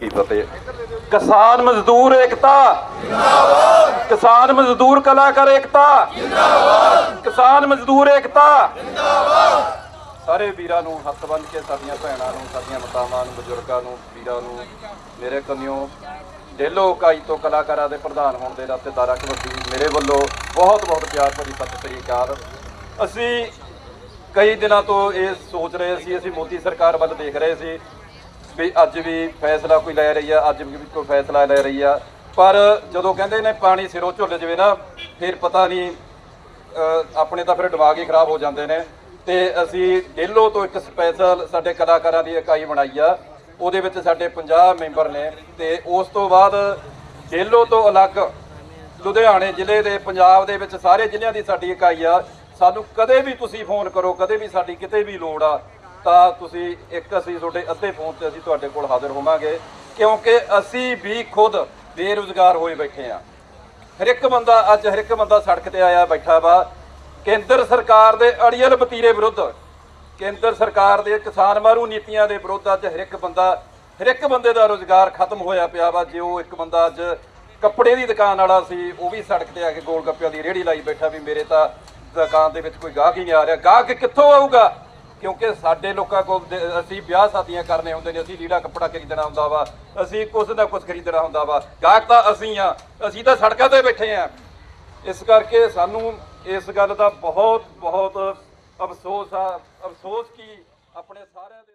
ਕੀ ਫਤਿਹ ਕਿਸਾਨ ਮਜ਼ਦੂਰ ਏਕਤਾ। ਜਿੰਦਾਬਾਦ ਕਿਸਾਨ ਮਜ਼ਦੂਰ ਕਲਾਕਾਰ ਏਕਤਾ। ਜਿੰਦਾਬਾਦ ਕਿਸਾਨ ਮਜ਼ਦੂਰ ਏਕਤਾ। ਜਿੰਦਾਬਾਦ ਸਾਰੇ ਵੀਰਾਂ ਨੂੰ ਹੱਥ ਬੰਨ੍ਹ ਕੇ, ਸਾਡੀਆਂ ਭੈਣਾਂ ਨੂੰ, ਸਾਡੀਆਂ ਮਾਤਾਵਾਂ ਨੂੰ, ਬਜ਼ੁਰਗਾਂ ਨੂੰ ਵੀਰਾਂ ਨੂੰ, ਮੇਰੇ ਕੰਨਿਓ, ਡੇਲੋ ਇਕਾਈ ਤੋਂ ਕਲਾਕਾਰਾਂ ਦੇ ਪ੍ਰਧਾਨ ਹੋਣ ਦੇ ਨਾਤੇ ਦਾਰਾ ਕਬੱਡੀ ਮੇਰੇ ਵੱਲੋਂ ਬਹੁਤ ਬਹੁਤ ਪਿਆਰ ਭਰੀ ਸਤਿ ਸ੍ਰੀ ਅਕਾਲ। ਅਸੀਂ ਕਈ ਦਿਨਾਂ ਤੋਂ ਇਹ ਸੋਚ ਰਹੇ ਸੀ, ਅਸੀਂ ਮੋਦੀ ਸਰਕਾਰ ਵੱਲ ਦੇਖ ਰਹੇ ਸੀ। ਵੀ ਅੱਜ ਵੀ ਫੈਸਲਾ ਕੋਈ ਲੈ ਰਹੀ ਆ, ਅੱਜ ਵੀ ਕੋਈ ਫੈਸਲਾ ਲੈ ਰਹੀ ਆ। ਪਰ ਜਦੋਂ ਕਹਿੰਦੇ ਨੇ ਪਾਣੀ ਸਿਰੋਂ ਝੁੱਲ ਜਵੇ ਨਾ, ਫਿਰ ਪਤਾ ਨਹੀਂ ਆਪਣੇ ਤਾਂ ਫਿਰ ਦਿਮਾਗ ਹੀ ਖਰਾਬ ਹੋ ਜਾਂਦੇ ਨੇ। ਤੇ ਅਸੀਂ ਡੇਲੋ ਤੋਂ ਇੱਕ ਸਪੈਸ਼ਲ ਸਾਡੇ ਕਲਾਕਾਰਾਂ ਦੀ ਇਕਾਈ ਬਣਾਈ ਆ, ਉਹਦੇ ਵਿੱਚ ਸਾਡੇ 50 ਮੈਂਬਰ ਨੇ। ਤੇ ਉਸ ਤੋਂ ਬਾਅਦ ਡੇਲੋ ਤੋਂ ਅਲੱਗ ਲੁਧਿਆਣੇ ਜ਼ਿਲ੍ਹੇ ਦੇ, ਪੰਜਾਬ ਦੇ ਵਿੱਚ ਸਾਰੇ ਜ਼ਿਲ੍ਹਿਆਂ ਦੀ ਸਾਡੀ ਇਕਾਈ ਆ। ਸਾਨੂੰ ਕਦੇ ਵੀ ਤੁਸੀਂ ਫੋਨ ਕਰੋ, ਕਦੇ ਵੀ ਸਾਡੀ ਕਿਤੇ ਵੀ ਲੋੜ ਆ ਤਾਂ ਤੁਸੀਂ ਇੱਕ ਅਸੀਂ ਤੁਹਾਡੇ ਅੱਧੇ ਫੋਨ ਤੇ ਅਸੀਂ ਤੁਹਾਡੇ ਕੋਲ ਹਾਜ਼ਰ ਹੋਵਾਂਗੇ, ਕਿਉਂਕਿ ਅਸੀਂ ਵੀ ਖੁਦ ਬੇਰੁਜ਼ਗਾਰ ਹੋਏ ਬੈਠੇ ਆ ਹਰ ਇੱਕ ਬੰਦਾ ਅੱਜ ਹਰ ਇੱਕ ਬੰਦਾ ਸੜਕ ਤੇ ਆਇਆ ਬੈਠਾ ਵਾ। ਕੇਂਦਰ ਸਰਕਾਰ ਦੇ ਅੜੀਅਲ ਵਤੀਰੇ ਵਿਰੁੱਧ, ਕੇਂਦਰ ਸਰਕਾਰ ਦੇ ਕਿਸਾਨ ਮਾਰੂ ਨੀਤੀਆਂ ਦੇ ਵਿਰੁੱਧ ਅੱਜ ਹਰ ਇੱਕ ਬੰਦਾ, ਹਰ ਇੱਕ ਬੰਦੇ ਦਾ ਰੋਜ਼ਗਾਰ ਖਤਮ ਹੋਇਆ ਪਿਆ ਵਾ। ਜੇ ਉਹ ਇੱਕ ਬੰਦਾ ਅੱਜ ਕੱਪੜੇ ਦੀ ਦੁਕਾਨ ਵਾਲਾ ਸੀ, ਉਹ ਵੀ ਸੜਕ ਤੇ ਆ ਕੇ ਗੋਲ ਗੱਪਿਆਂ ਦੀ ਰੇਹੜੀ ਲਾਈ ਬੈਠਾ ਵੀ ਮੇਰੇ ਤਾਂ ਦੁਕਾਨ ਦੇ ਵਿੱਚ ਕੋਈ ਗਾਹਕ ਹੀ ਨਹੀਂ ਆ ਰਿਹਾ। ਗਾਹਕ ਕਿੱਥੋਂ ਆਊਗਾ? ਕਿਉਂਕਿ ਸਾਡੇ ਲੋਕਾਂ ਕੋਲ ਦੇ- ਅਸੀਂ ਵਿਆਹ ਸ਼ਾਦੀਆਂ ਕਰਨੇ ਹੁੰਦੇ ਨੇ, ਅਸੀਂ ਲੀੜਾ ਕੱਪੜਾ ਖਰੀਦਣਾ ਹੁੰਦਾ ਵਾ, ਅਸੀਂ ਕੁਛ ਨਾ ਕੁਛ ਖਰੀਦਣਾ ਹੁੰਦਾ ਵਾ। ਗਾਹਕ ਤਾਂ ਅਸੀਂ ਆ, ਅਸੀਂ ਤਾਂ ਸੜਕਾਂ ਤੇ ਬੈਠੇ ਆ। ਇਸ ਕਰਕੇ ਸਾਨੂੰ ਇਸ ਗੱਲ ਦਾ ਬਹੁਤ ਬਹੁਤ ਅਫਸੋਸ ਆ, ਅਫਸੋਸ ਕੀ ਆਪਣੇ ਸਾਰਿਆਂ ਦੇ